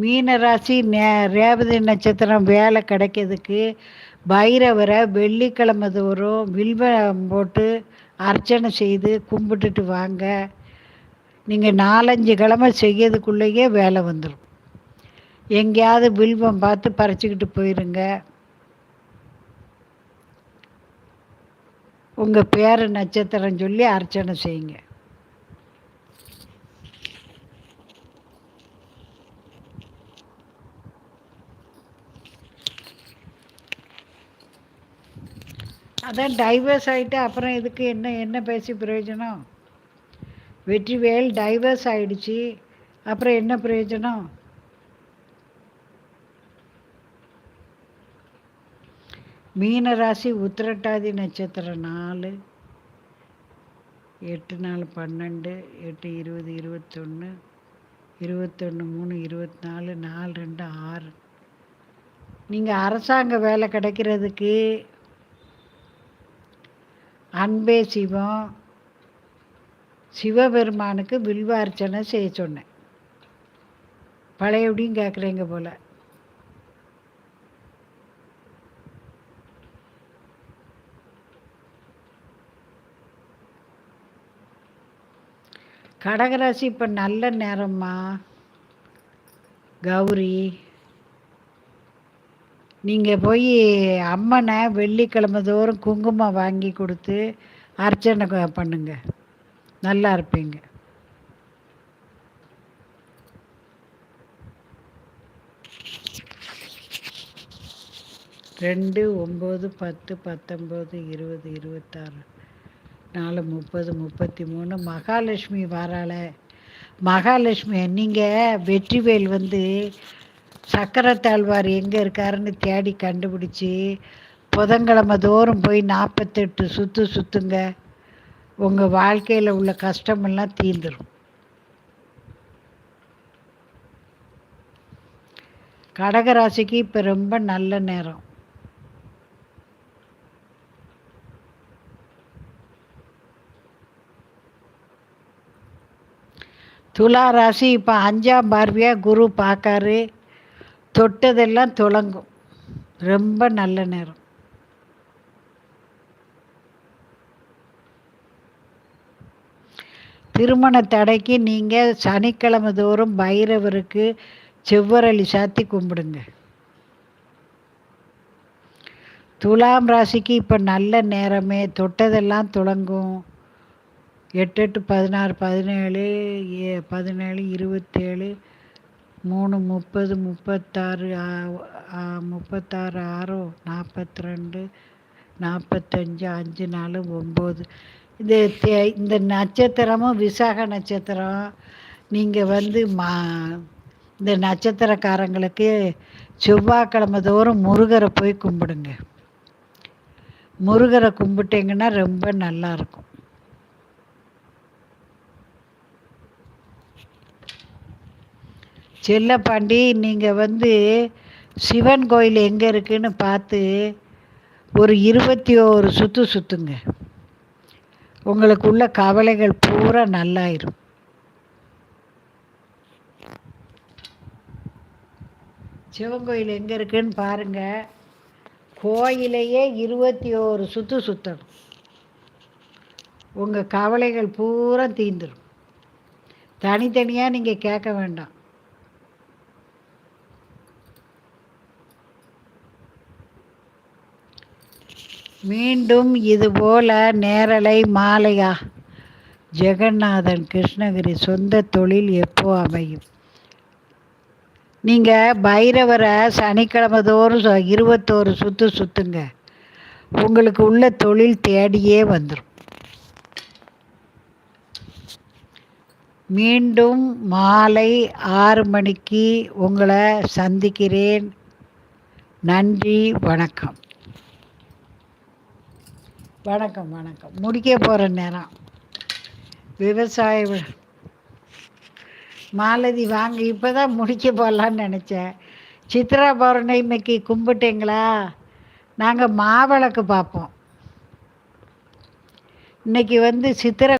மீனராசி நே ரேவதி நட்சத்திரம் வேலை கிடைக்கிறதுக்கு பைரவரை வெள்ளிக்கிழமை தோறும் வில்வம் போட்டு அர்ச்சனை செய்து கும்பிட்டுட்டு வாங்க. நீங்கள் நாலஞ்சு கிழமை செய்யறதுக்குள்ளேயே வேலை வந்துடும் எங்கேயாவது வில்வம் பார்த்து பறிச்சுக்கிட்டு போயிருங்க. உங்கள் பேர் நட்சத்திரம் சொல்லி அர்ச்சனை செய்யுங்க. அதான் டைவர்ஸ் ஆகிட்டு அப்புறம் இதுக்கு என்ன என்ன பேசி பிரயோஜனம்? வெற்றிவேல் டைவர்ஸ் ஆகிடுச்சு அப்புறம் என்ன பிரயோஜனம்? மீனராசி உத்திரட்டாதி நட்சத்திரம் நாலு எட்டு நாலு பன்னெண்டு எட்டு இருபது இருபத்தொன்று இருபத்தொன்று மூணு இருபத்தி நாலு நாலு ரெண்டு ஆறு. நீங்கள் அரசாங்க வேலை கிடைக்கிறதுக்கு அன்பே சிவம். சிவபெருமானுக்கு வில்வ அர்ச்சனை செய்ய சொன்னேன். பழையபடியும் கேட்குறீங்க போல். கடகராசி இப்போ நல்ல நேரம்மா. கௌரி நீங்கள் போய் அம்மனை வெள்ளிக்கிழமை தோறும் குங்குமம் வாங்கி கொடுத்து அர்ச்சனை பண்ணுங்க. நல்லா இருப்பீங்க. ரெண்டு ஒம்பது பத்து பத்தொம்பது இருபது இருபத்தாறு நாலு முப்பது முப்பத்தி மூணு மகாலட்சுமி வராள மகாலட்சுமி நீங்கள் வெற்றிவேல் வந்து சக்கரத்தாழ்வார் எங்கே இருக்காருன்னு தேடி கண்டுபிடிச்சி புதன்கிழமை தோறும் போய் நாற்பத்தெட்டு சுற்று சுற்றுங்க உங்கள் வாழ்க்கையில் உள்ள கஷ்டமெல்லாம் தீந்துடும் கடகராசிக்கு இப்போ ரொம்ப நல்ல நேரம். துலா ராசி இப்போ அஞ்சாம் பார்வையாக குரு பார்க்காரு தொட்டதெல்லாம் துலங்கும். ரொம்ப நல்ல நேரம். திருமண தடைக்கு நீங்கள் சனிக்கிழமை தோறும் பைரவருக்கு செவ்வரளி சாத்தி கும்பிடுங்க. துலாம் ராசிக்கு இப்போ நல்ல நேரமே. தொட்டதெல்லாம் துலங்கும். எட்டு எட்டு பதினாறு பதினேழு ஏ பதினேழு இருபத்தேழு மூணு முப்பது முப்பத்தாறு முப்பத்தாறு ஆறு நாற்பத்தி ரெண்டு நாற்பத்தஞ்சு அஞ்சு நாலு ஒம்பது. இந்த இந்த நட்சத்திரமும் விசாக நட்சத்திரம். நீங்கள் வந்து மா இந்த நட்சத்திரக்காரங்களுக்கு செவ்வாய்க்கிழமை தோறும் முருகரை போய் கும்பிடுங்க. முருகரை கும்பிட்டிங்கன்னா ரொம்ப நல்லா செல்லப்பாண்டி நீங்கள் வந்து சிவன் கோயில் எங்கே இருக்குன்னு பார்த்து ஒரு இருபத்தி ஓரு சுற்று சுற்றுங்க உங்களுக்கு உள்ள கவலைகள் பூரா நல்லாயிரும். சிவன் கோயில் எங்கே இருக்குன்னு பாருங்கள் கோயிலையே இருபத்தி ஓரு சுற்று சுற்றணும் உங்கள் கவலைகள் பூரா தீந்துடும் தனித்தனியாக நீங்கள் கேட்க வேண்டாம். மீண்டும் இதுபோல நேரலை மாலையா? ஜெகநாதன் கிருஷ்ணகிரி சொந்த தொழில் எப்போ அமையும்? நீங்கள் பைரவரை சனிக்கிழமை தோறும் இருபத்தோரு சுற்று சுற்றுங்க உங்களுக்கு உள்ள தொழில் தேடியே வந்துடும் மீண்டும் மாலை ஆறு மணிக்கு உங்களை சந்திக்கிறேன். நன்றி வணக்கம். வணக்கம் வணக்கம். முடிக்க போகிற நேரம். விவசாய மாலதி வாங்க இப்போ தான் முடிக்க போகலான்னு நினச்சேன். சித்ரா பௌர்ணமிக்கு கும்பிட்டீங்களா? நாங்கள் மாவிளக்கு பார்ப்போம். இன்னைக்கு வந்து சித்திரை